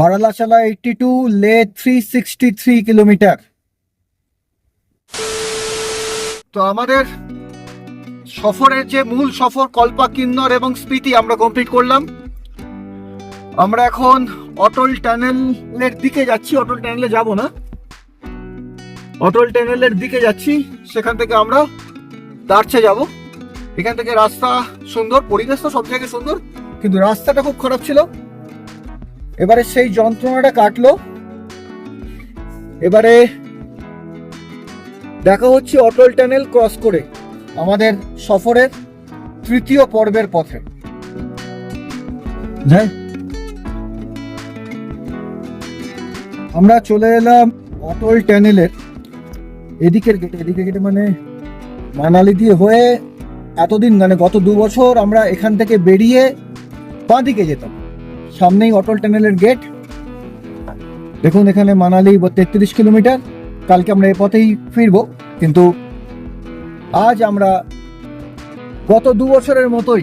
Baralacha La eighty two, Leh three sixty three kilometre. তো আমাদের সফরের যে মূল সফর কল্পা কিন্নর এবং স্পিতি আমরা কমপ্লিট করলাম। আমরা এখন অটল টানেলের দিকে যাচ্ছি, অটল টানেলে যাব না। অটল টানেলের দিকে যাচ্ছি, সেখান থেকে আমরা দার্চে যাব। এখান থেকে রাস্তা সুন্দর, পরিবেশ তো সব থেকে সুন্দর, কিন্তু রাস্তাটা খুব খারাপ ছিল। এবারে সেই যন্ত্রণাটা কাটলো। এবারে দেখা হচ্ছে অটল টানেল ক্রস করে আমাদের সফরের তৃতীয় পর্বের পথে। যাই। আমরা চলে এলাম অটল টানেলের এদিকের গেটে এদিকে গেটে মানে মানালি দিয়ে হয়ে এতদিন মানে গত দু বছর আমরা এখান থেকে বেরিয়ে বাঁ দিকে যেতাম। সামনেই অটল টানেলের গেট দেখুন এখানে মানালি তেত্রিশ কিলোমিটার। কালকে আমরা এ পথেই ফিরবো। কিন্তু আজ আমরা গত দু বছরের মতোই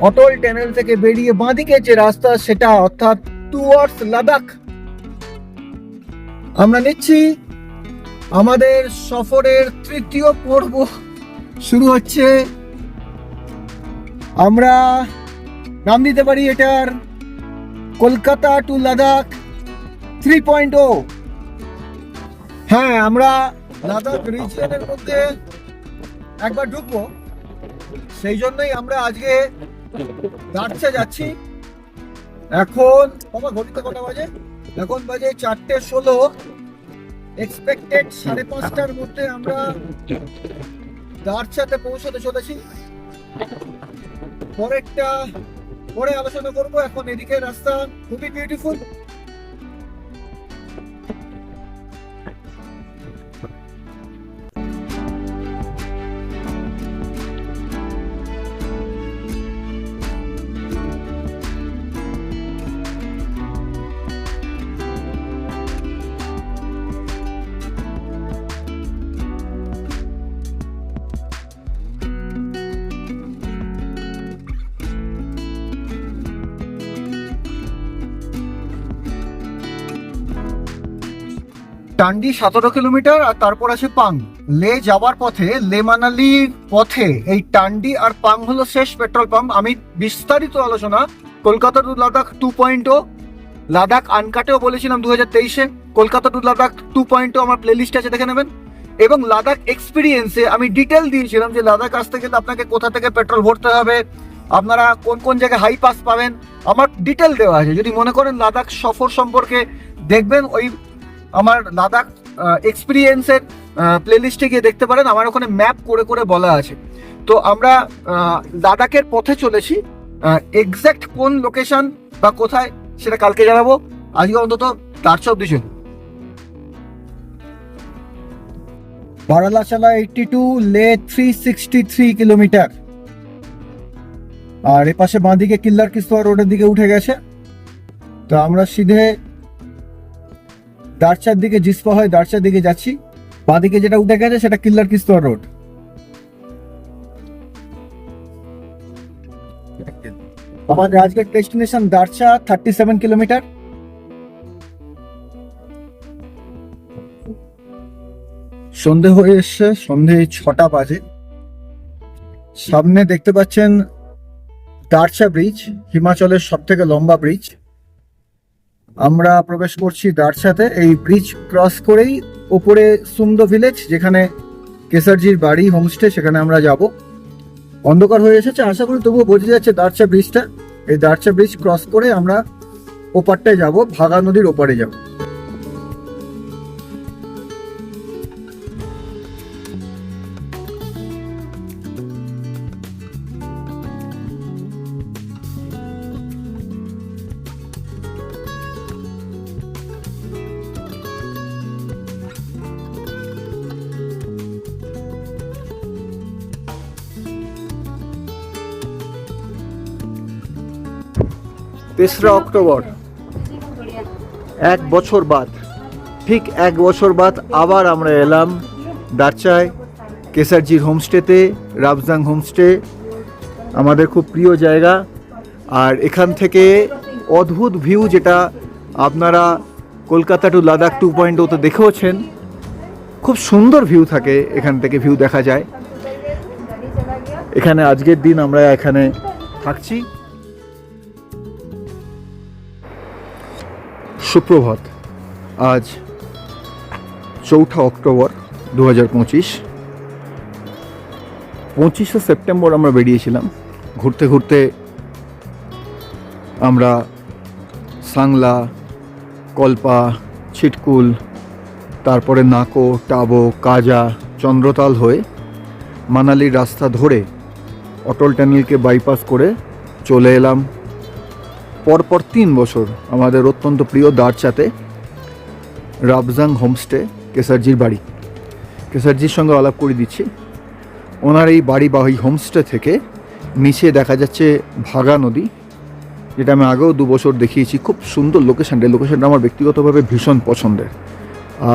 অটল টানেল থেকে বেরিয়ে বাঁদিকে যে রাস্তা, সেটা অর্থাৎ টুয়ার্ডস লাদাখ। আমরা নিচ্ছি আমাদের সফরের তৃতীয় পর্ব। শুরু হচ্ছে। আমরা নাম দিতে পারি এটার। Kolkata to Ladakh three point o হ্যাঁ আমরা লাদাখ রিজিয়নের মধ্যে একবার ঢুকবো। সেই জন্যই আমরা আজকে দাঁড়ছে যাচ্ছি। এখন, বাবা, ঘড়িতে কটা বাজে? এখন বাজে চারটে ষোলো। এক্সপেক্টেড সাড়ে পাঁচটার মধ্যে আমরা দাঁড়চাতে পৌঁছতে চলেছি। পরেরটা পরে আলোচনা করব। এখন এদিকে রাস্তা খুবই বিউটিফুল টান্ডি সতেরো কিলোমিটার আর তারপর আছে পাং। লে যাওয়ার পথে, লে মানালির পথে এই টান্ডি আর পাং হলো শেষ পেট্রোল পাম্প। আমি বিস্তারিত আলোচনা Kolkata to Ladakh two point o Ladakh আনকাটেও বলেছিলাম দু হাজার তেইশে। Kolkata to Ladakh two point o আমার প্লেলিস্ট আছে, দেখে নেবেন। এবং লাদাখ এক্সপিরিয়েন্সে আমি ডিটেল দিয়েছিলাম যে লাদাখ আসতে গেলে আপনাকে কোথা থেকে পেট্রোল ভরতে হবে, আপনারা কোন কোন জায়গায় হাই পাস পাবেন। আমার ডিটেল দেওয়া আছে। যদি মনে করেন লাদাখ সফর সম্পর্কে, দেখবেন ওই আমার লাদাখ এক্সপিরিয়েন্সের প্লেলিস্টে গিয়ে দেখতে পারেন। আমার ওখানে ম্যাপ করে করে বলা আছে। তো আমরা লাদাখের পথে চলেছি। এক্স্যাক্ট কোন লোকেশন বা কোথায় সেটা কালকে জানাব। আজকে অন্তত দার্চা অব্দি চলুন। Baralacha La eighty two Leh three sixty three kilometre আর এপাশে বাঁদিকে কিল্লার কিস্তোয়া রোডের দিকে উঠে গেছে। তো আমরা সিধে দার্চার দিকে জিসপা হয় দার্চার দিকে যাচ্ছি, বাঁদিকে যেটা উঠে গেছে সেটা কিল্লার কিস্তোয়া রোড। আমাদের আজকের destination Darcha thirty seven kilometre সন্ধে হয়ে এসছে, সন্ধে ছটা বাজে। সামনে দেখতে পাচ্ছেন দার্চা ব্রিজ, হিমাচলের সব থেকে লম্বা ব্রিজ। আমরা প্রবেশ করছি দার্চাতে এই ব্রিজ ক্রস করেই ওপরে সুন্দর ভিলেজ যেখানে কেসারজির বাড়ি হোমস্টে সেখানে আমরা যাব। অন্ধকার হয়ে এসেছে, আশা করি তবুও বোঝা যাচ্ছে দার্চা ব্রিজটা এই দার্চা ব্রিজ ক্রস করে আমরা ওপারটায় যাব, ভাগা নদীর ওপারে যাব। তেসরা অক্টোবর। এক বছর বাদ। ঠিক এক বছর বাদ আবার আমরা এলাম দারচায়, কেসারজির হোমস্টেতে রাবজাং হোমস্টে। আমাদের খুব প্রিয় জায়গা। আর এখান থেকে অদ্ভুত ভিউ যেটা আপনারা Kolkata to Ladakh two point ওতে দেখেওছেন। খুব সুন্দর ভিউ থাকে এখান থেকে ভিউ দেখা যায়। এখানে আজকের দিন আমরা এখানে থাকছি। সুপ্রভাত। আজ চৌঠা অক্টোবর দু হাজার পঁচিশ। পঁচিশে সেপ্টেম্বর আমরা বেরিয়েছিলাম। ঘুরতে ঘুরতে আমরা সাংলা, কল্পা, ছিটকুল, তারপরে নাকো, টাবো, কাজা, চন্দ্রতাল হয়ে মানালির রাস্তা ধরে অটল টানেলকে বাইপাস করে চলে এলাম। পরপর তিন বছর আমাদের অত্যন্ত প্রিয় দারচাতে রাবজাং হোমস্টে কেসারজির বাড়ি। কেসারজির সঙ্গে আলাপ করে দিচ্ছি। ওনার এই বাড়ি বা ওই হোমস্টে থেকে নিচে দেখা যাচ্ছে ভাগা নদী, যেটা আমি আগেও দু বছর দেখিয়েছি। খুব সুন্দর লোকেশানটা লোকেশানটা আমার ব্যক্তিগতভাবে ভীষণ পছন্দের।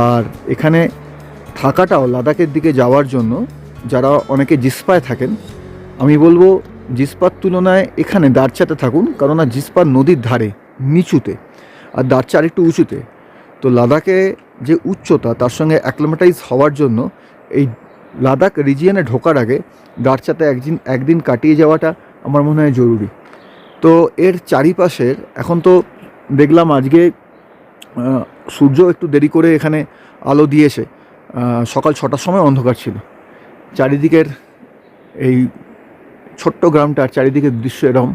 আর এখানে থাকাটাও লাদাখের দিকে যাওয়ার জন্য যারা অনেকে জিসপায় থাকেন, আমি বলব জিসপার তুলনায় এখানে দারচাতে থাকুন কারণ না জিসপার নদীর ধারে, নিচুতে, আর দারচা আরেকটু উঁচুতে। তো লাদাখে যে উচ্চতা, তার সঙ্গে অ্যাক্লোমেটাইজ হওয়ার জন্য এই লাদাখ রিজিয়নে ঢোকার আগে দারচাতে একদিন একদিন কাটিয়ে যাওয়াটা আমার মনে হয় জরুরি। তো এর চারিপাশের, এখন তো দেখলাম আজকে সূর্য একটু দেরি করে এখানে আলো দিয়েছে। সকাল ছটার সময় অন্ধকার ছিল। চারিদিকের এই ছোট্ট গ্রামটার চারিদিকের দৃশ্য এরম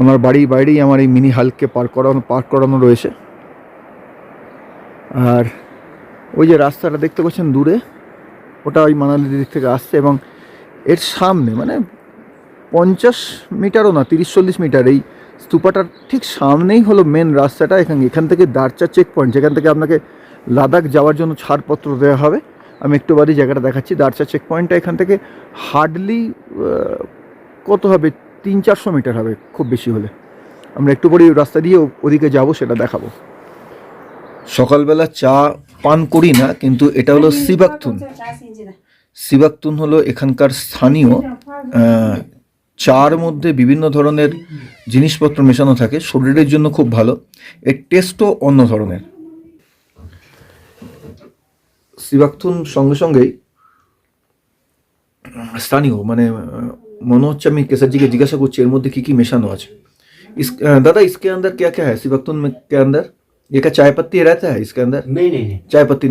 ওনার বাড়ির বাইরেই আমার এই মিনি হালকে পার্ক করানো পার্ক করানো রয়েছে। আর ওই যে রাস্তাটা দেখতে পাচ্ছেন দূরে, ওটা ওই মানালির দিক থেকে আসছে এবং এর সামনে মানে পঞ্চাশ মিটারও না, তিরিশ চল্লিশ মিটার এই স্তূপাটার ঠিক সামনেই হলো মেন রাস্তাটা। এখান এখান থেকে দারচা চেক পয়েন্ট যেখান থেকে আপনাকে লাদাখ যাওয়ার জন্য ছাড়পত্র দেওয়া হবে। আমি একটু বাদে জায়গাটা দেখাচ্ছি। দারচা চেক পয়েন্টটা এখান থেকে হার্ডলি কত হবে? তিন চারশো মিটার হবে খুব বেশি হলে। আমরা একটু পরে রাস্তা দিয়ে ওদিকে যাব সেটা দেখাবো। সকালবেলা চা পান করি না কিন্তু এটা হলো সিবাকথুন সিবাকতুন। হলো এখানকার স্থানীয় চার মধ্যে বিভিন্ন ধরনের জিনিসপত্র মেশানো থাকে শরীরের জন্য খুব ভালো। এর টেস্টও অন্য ধরনের। শ্রীবাক্তুন সঙ্গে সঙ্গেই স্থানীয় মানে মনে হচ্ছে আমি কেসারজিকে জিজ্ঞাসা করছি এর মধ্যে কী কী মেশানো আছে? দাদা ইসকে আন্দার কে কে क्या কে আন্দার में के अंदर ये क्या चाय पत्ती रहता है इसके अंदर नहीं नहीं, नहीं। चाय पत्ती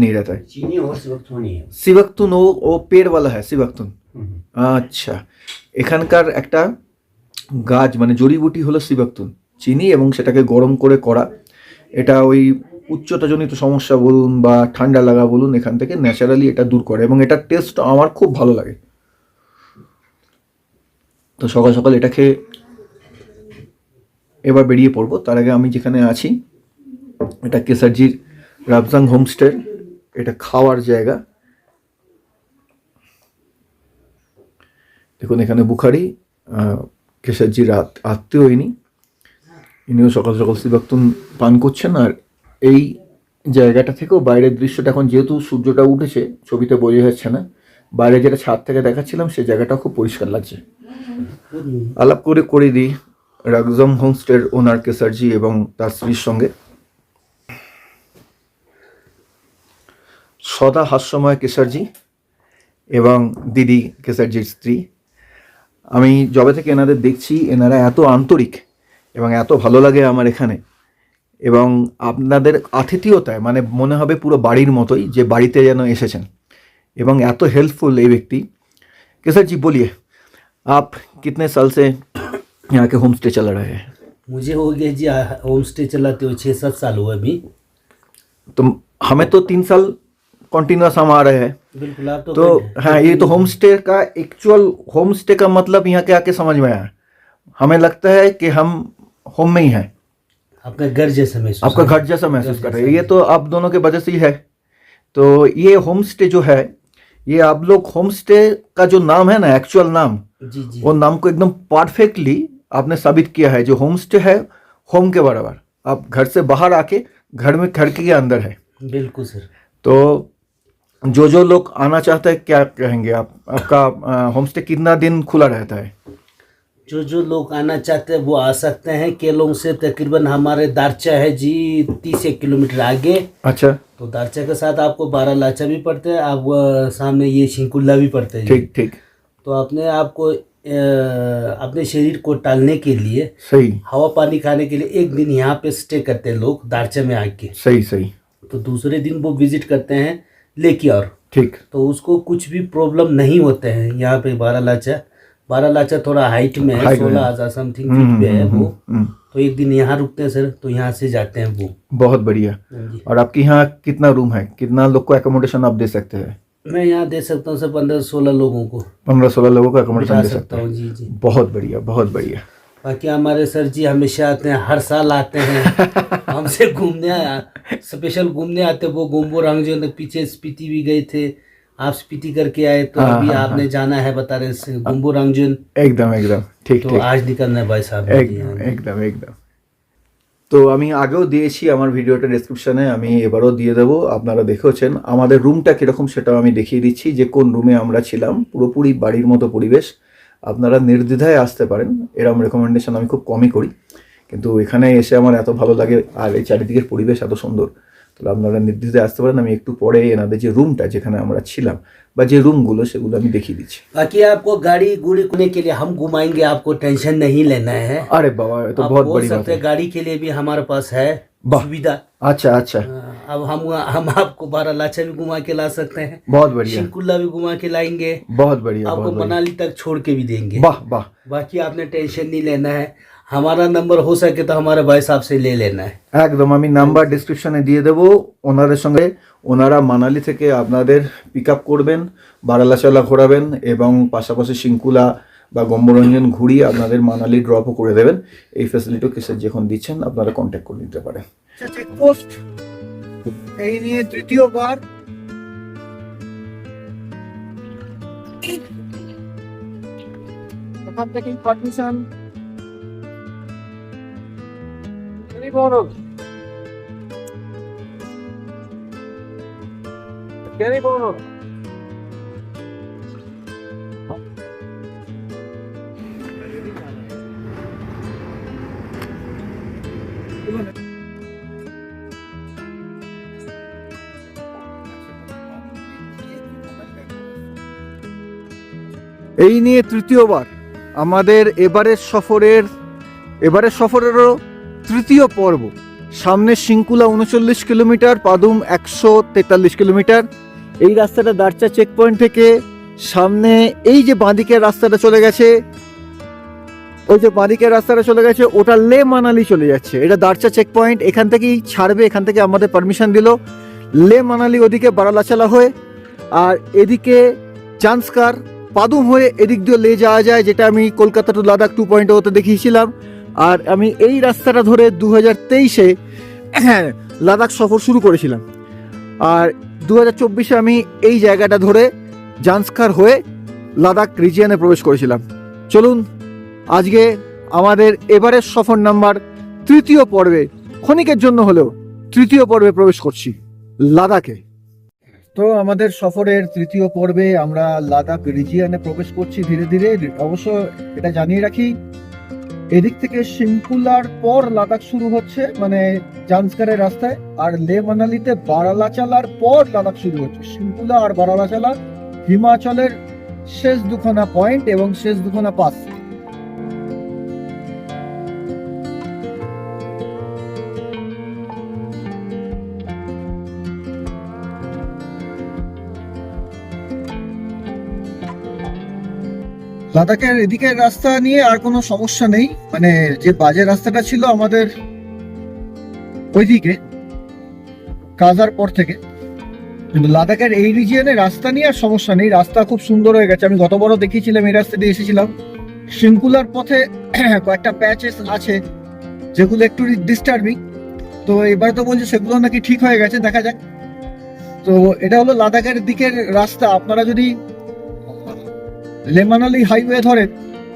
আচ্ছা। এখানকার একটা গাছ মানে জড়িবুটি হলো সিবাকতুন চিনি এবং সেটাকে গরম করে করা এটা ওই উচ্চতাজনিত সমস্যা বলুন বা ঠান্ডা লাগা বলুন, এখান থেকে ন্যাচারালি এটা দূর করে এবং এটার টেস্ট আমার খুব ভালো লাগে। তো সকাল সকাল এটা খেয়ে এবার বেরিয়ে পড়ব। তার আগে আমি যেখানে আছি, এটা কেসারজির রাবজাং হোমস্টে, এটা খাওয়ার জায়গা। দেখুন, এখানে বুখারি কেশারজির আত- আত্মীয় ইনি। ইনিও সকাল সকাল সিবাক্তুন পান করছেন আর এই জায়গাটা থেকেও বাইরের দৃশ্যটা এখন যেহেতু সূর্যটা উঠেছে, ছবিতে বোঝা যাচ্ছে না। বাইরে যেটা ছাদ থেকে দেখাচ্ছিলাম, সেই জায়গাটা খুব পরিষ্কার লাগছে। আলাপ করে করে দিই। রাগজম হোমস্টের ওনার কেসারজি এবং তার স্ত্রীর সঙ্গে। সদা হাস্যময় কেসারজি এবং দিদি কেসারজির স্ত্রী। আমি যবে থেকে এনাদের দেখছি, এনারা এত আন্তরিক এবং এত ভালো লাগে আমার এখানে। এবং আপনাদের আতিথিয়তায় মানে মনে হবে পুরো বাড়ির মতোই যে বাড়িতে যেন এসেছেন। এবং এত হেল্পফুল এই ব্যক্তি। केसर जी बोलिए आप कितने साल से यहाँ के होम स्टे चला रहे हैं मुझे हो गया जी होम स्टे चलाते हुए छः सात साल हुआ अभी तो हमें तो तीन साल कंटिन्यूस हम आ रहे हैं बिल्कुल आप तो, तो हाँ ये तो होम स्टे का एक्चुअल होम स्टे का मतलब यहाँ के आके समझ में आया हमें लगता है कि हम होम में ही हैं आपका घर जैसा महसूस आपका घर जैसा महसूस कर रहे हैं। ये तो आप दोनों के वजह से ही है। तो ये होम स्टे जो है ये आप लोग होम स्टे का जो नाम है ना एक्चुअल नाम जी जी। वो नाम को एकदम परफेक्टली आपने साबित किया है। जो होम स्टे है होम के बराबर। आप घर से बाहर आके घर में खिड़की के अंदर है। बिल्कुल सर। तो जो जो लोग आना चाहते हैं क्या कहेंगे आप? आपका होम स्टे कितना दिन खुला रहता है? जो जो लोग आना चाहते हैं वो आ सकते हैं। केलोंग से तकरीबन हमारे दारचा है जी तीस एक किलोमीटर आगे। अच्छा। तो दारचा के साथ आपको बारह लाचा भी पड़ते हैं आप सामने ये शिंकुल्ला भी पड़ते हैं ठीक ठीक। तो अपने आपको अपने शरीर को टालने के लिए सही। हवा पानी खाने के लिए एक दिन यहाँ पे स्टे करते हैं लोग दारचा में आके। सही सही। तो दूसरे दिन वो विज़िट करते हैं लेकी और। ठीक। तो उसको कुछ भी प्रॉब्लम नहीं होते हैं यहाँ पे बारह लाचा। बारह लाचा थोड़ा हाइट में है सोलह हज़ार समथिंग हम्म, फीट पे है हम्म, वो। हम्म, तो एक दिन यहाँ रुकते हैं सर तो यहाँ से जाते हैं वो। बहुत बढ़िया। हाँ और आपके यहाँ कितना रूम है? कितना लोग को एकोमोडेशन आप दे सकते हैं? मैं यहाँ दे सकता हूँ सर पंद्रह सोलह लोगों को। पंद्रह सोलह लोगों को एकोमोडेशन दे सकता हूँ। जी जी। बहुत बढ़िया बहुत बढ़िया। बाकी हमारे सर जी हमेशा आते हैं हर साल आते हैं। हमसे घूमने स्पेशल घूमने आते हैं वो गोम्बो रंग जो पीछे स्पीति भी गए थे। आप स्पीति करके आए तो हाँ, अभी हाँ, आपने जाना है बता रहे हैं गोम्बो रंगजन एकदम एकदम ঠিক तो ঠিক आज निकलना है भाई साहब जी, हाँ একদম जी। একদম একদম তো আমি আগেও দিয়েছি আমার ভিডিওটা ডেসক্রিপশনে আমি এবারও দিয়ে দেবো আপনারা দেখেওছেন আমাদের রুমটা কীরকম সেটাও আমি দেখিয়ে দিচ্ছি যে কোন রুমে আমরা ছিলাম পুরোপুরি বাড়ির মতো পরিবেশ আপনারা নির্দ্বিধায় আসতে পারেন এরকম রেকমেন্ডেশন আমি খুব কমই করি কিন্তু এখানে এসে আমার এত ভালো লাগে আর এই চারিদিকের পরিবেশ এত সুন্দর তাহলে আপনারা নির্দ্বিধায় আসতে পারেন আমি একটু পরে এনাদের যে রুমটা যেখানে আমরা ছিলাম বা যে রুমগুলো সেগুলো আমি দেখিয়ে দিচ্ছি बाकी आपको गाड़ी गुड़ी करने के लिए हम घुमाएंगे आपको टेंशन नहीं लेना है আরে বাবা এ তো आप বহুত बोल বড়ি বাত सकते हैं गाड़ी के लिए भी हमारे पास है वाह। सुविधा আচ্ছা আচ্ছা हाँ, अब हम हम आपको बारह लाचा भी घुमा के ला सकते हैं बहुत बढ़िया शिंकुल्ला भी घुमा के लाएंगे बहुत बढ़िया आपको बहुत बढ़िया मनाली तक छोड़ के भी देंगे বাহ বাহ बाकी आपने टेंशन नहीं लेना है हमारा नंबर हो सके तो हमारे भाई साहब से ले लेना है একদম আমি নাম্বার ডিসক্রিপশনে দিয়ে দেবো ওনাদের সঙ্গে ওনারা মানালি থেকে আপনাদের পিক আপ করবেন বারালাচালা ঘোরাবেন এবং পাশাপাশি শিঙ্কুলা বা গম্বরঞ্জন ঘুরিয়ে আপনাদের মানালি ড্রপও করে দেবেন এই ফ্যাসিলিটিও কিসের যখন দিচ্ছেন আপনারা কন্ট্যাক্ট করে নিতে পারেন চেকপোস্ট এই নিয়ে তৃতীয়বার এখান থেকেই পারমিশন এই নিয়ে তৃতীয়বার আমাদের এবারের সফরের এবারের সফরেরও তৃতীয় পর্ব। সামনে শিঙ্কুলা উনচল্লিশ কিলোমিটার, পাদুম একশো তেতাল্লিশ কিলোমিটার। এই রাস্তাটা দারচা চেক পয়েন্ট থেকে সামনে এই যে বাঁদিকের রাস্তাটা চলে গেছে, ওই যে বাঁদিকের রাস্তাটা চলে গেছে, ওটা লে মানালি চলে যাচ্ছে। এটা দারচা চেক পয়েন্ট এখান থেকেই ছাড়বে, এখান থেকে আমাদের পারমিশন দিল। লে মানালি ওদিকে বারালাচালা হয়ে, আর এদিকে চান্সকার পাদুম হয়ে এদিক দিয়ে লে যাওয়া যায়, যেটা আমি Kolkata to Ladakh two point ওতে দেখিয়েছিলাম। আর আমি এই রাস্তাটা ধরে দু হাজার তেইশে লাদাখ সফর শুরু করেছিলাম। আর দু হাজার চব্বিশে আমি এই জায়গাটা ধরে জান্সকার হয়ে লাদাখ রিজিয়ানে প্রবেশ করেছিলাম। চলুন, আজকে আমাদের এবারের সফর নাম্বার তৃতীয় পর্বে, ক্ষণিকের জন্য হলেও তৃতীয় পর্বে প্রবেশ করছি, লাদাখে। তো আমাদের সফরের তৃতীয় পর্বে আমরা লাদাখ রিজিয়ানে প্রবেশ করছি ধীরে ধীরে। অবশ্য এটা জানিয়ে রাখি এদিক থেকে শিমকুলার পর লাদাখ শুরু হচ্ছে মানে জান্সকারের রাস্তায়, আর লে মানালিতে বারালাচালার পর লাদাখ শুরু হচ্ছে। শিমকুলা আর বারালাচালা হিমাচলের শেষ দুখানা পয়েন্ট এবং শেষ দুখানা পাস লাদাখের এদিকের রাস্তা নিয়ে আর কোনো সমস্যা নেই। মানে যে বাজে রাস্তাটা ছিল আমাদের ওইদিকে, কাজার পর থেকে। কিন্তু লাদাখের এই রিজিয়নে রাস্তা নিয়ে আর সমস্যা নেই। রাস্তা খুব সুন্দর হয়ে গেছে। আমি গত গতবারও দেখিয়েছিলাম, এই রাস্তা দিয়ে এসেছিলাম। শৃঙ্কুলার পথে কয়েকটা প্যাচেস আছে, যেগুলো একটু ডিস্টার্বিং তো এবার তো বলছে সেগুলো নাকি ঠিক হয়ে গেছে, দেখা যাক। তো এটা হলো লাদাখের দিকের রাস্তা। আপনারা যদি লেমানালি হাইওয়ে ধরেন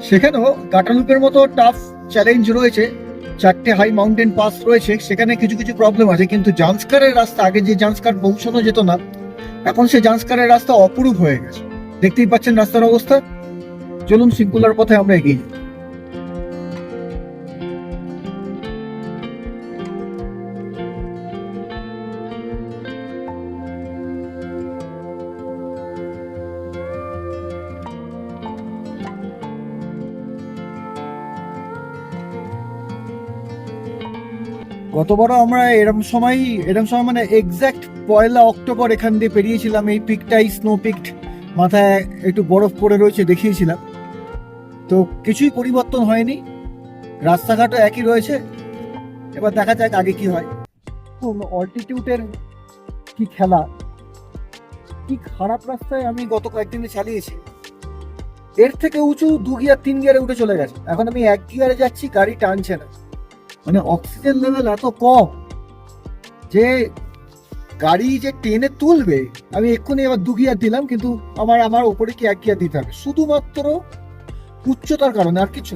সেখানেও গাটালুপের মতো টাফ চ্যালেঞ্জ রয়েছে। চারটে হাই মাউন্টেন পাস রয়েছে। সেখানে কিছু কিছু প্রবলেম আছে। কিন্তু জান্সকারের রাস্তা, আগে যে জান্সকার পৌঁছানো যেত না, এখন সে জান্সকারের রাস্তা অপরূপ হয়ে গেছে। দেখতেই পাচ্ছেন রাস্তার অবস্থা। চলুন সিঙ্কুলার পথে আমরা এগিয়ে যাই। গতবারও আমরা এরকম সময় এরকম সময় মানে এক্স্যাক্ট পয়লা অক্টোবর এখান দিয়ে পেরিয়েছিলাম, এই পিকটাই স্নো পিকড মাথায় একটু বরফ পড়ে রয়েছে দেখিয়েছিলাম। তো কিছুই পরিবর্তন হয়নি, রাস্তাঘাটও একই রয়েছে। এবার দেখা যাক আগে কি হয়। অল্টিটিউডের কি খেলা? কি খারাপ রাস্তায় আমি গত কয়েকদিনে চালিয়েছি? এর থেকে উঁচু দু গিয়ার, তিন গিয়ারে উঠে চলে গেছে। এখন আমি এক গিয়ারে যাচ্ছি, গাড়ি টানছে না। মানে অক্সিজেন লেভেল এত কম যে গাড়ি যে টেনে তুলবে আমি এক্ষুনি এবার দু গিয়ার দিলাম কিন্তু আমার আমার ওপরে কি এক গিয়ার দিতে হবে? শুধুমাত্র উচ্চতার কারণে আর কিছু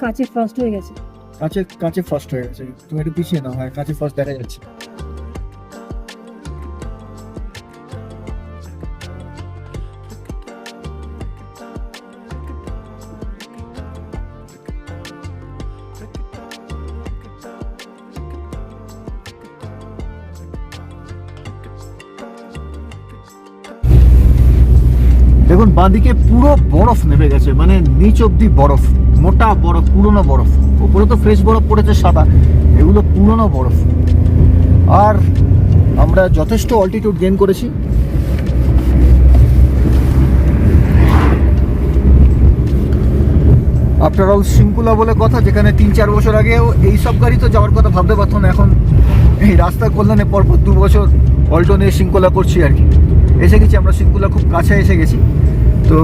কাছে ফার্স্ট হয়ে গেছে। কাছে কাছে ফার্স্ট হয়ে গেছে। তুমি একটু পিছিয়ে নাও হয় কাছে ফার্স্ট দেখা যাচ্ছে। দেখুন, বাঁদিকে পুরো বরফ নেমে গেছে মানে নিচ অব্দি বরফ, মোটা বরফ, পুরনো বরফ। ওপরে তো ফ্রেশ বরফ পড়েছে, সাদা। এগুলো পুরনো বরফ। আর আমরা যথেষ্ট অল্টিটিউড গেন করেছি। আফটার অল সিঙ্কুলা বলে কথা, যেখানে তিন চার বছর আগেও এই সব গাড়ি তো যাওয়ার কথা ভাবতে পারতো না, এখন এই রাস্তা কল্যাণে পরপর দু বছর অল্টো নিয়ে সিঙ্কুলা করছি আর কি। এসে গেছি, আমরা সিঙ্কুলা খুব কাছে এসে গেছি। তো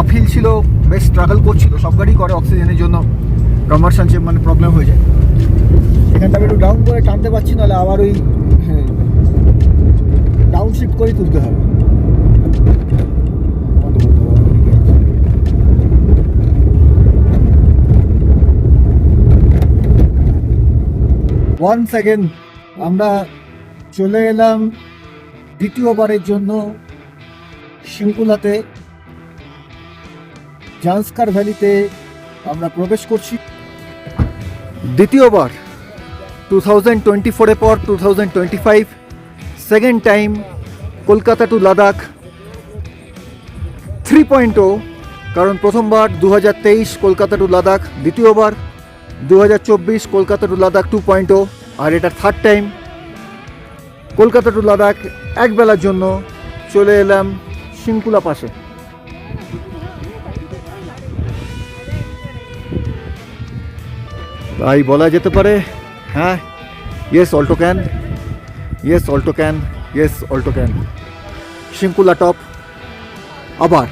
আপহিল ছিল, বেশ স্ট্রাগল করছিল, সব গাড়ি করে অক্সিজেনের জন্য। কমার্শিয়াল যে মানে প্রবলেম হয়ে যায়। এখানটা আমি একটু ডাউন করে টানতে পারছি, নাহলে আবার ওই ডাউন শিফট করে তুলতে হবে। ওয়ান সেকেন্ড আমরা চলে এলাম দ্বিতীয়বারের জন্য শিঙ্কুলাতে জান্সকার ভ্যালিতে আমরা প্রবেশ করছি। দ্বিতীয়বার টু থাউজেন্ড টোয়েন্টি ফোরের পর two thousand twenty five, second time Kolkata to Ladakh three point o, কারণ প্রথমবার দু হাজার তেইশ কলকাতা টু লাদাখ, দ্বিতীয়বার দু হাজার চব্বিশ Kolkata to Ladakh two point o, আর এটা third time Kolkata to Ladakh একবেলার জন্য চলে এলাম সিংকুলা পাশে। তাই বলা যেতে পারে হ্যাঁ yes Alto can yes Alto can yes Alto can Shinku La top আবার।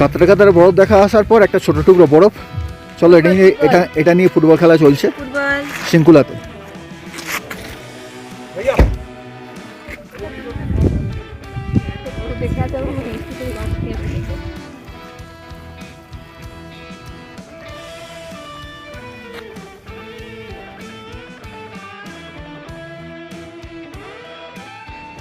কাতরে কাতারে বরফ দেখা আসার পর একটা ছোট টুকরো বরফ। চলো এটা নিয়ে এটা এটা নিয়ে ফুটবল খেলা চলছে। ফুটবল। শিঙ্কুলাতে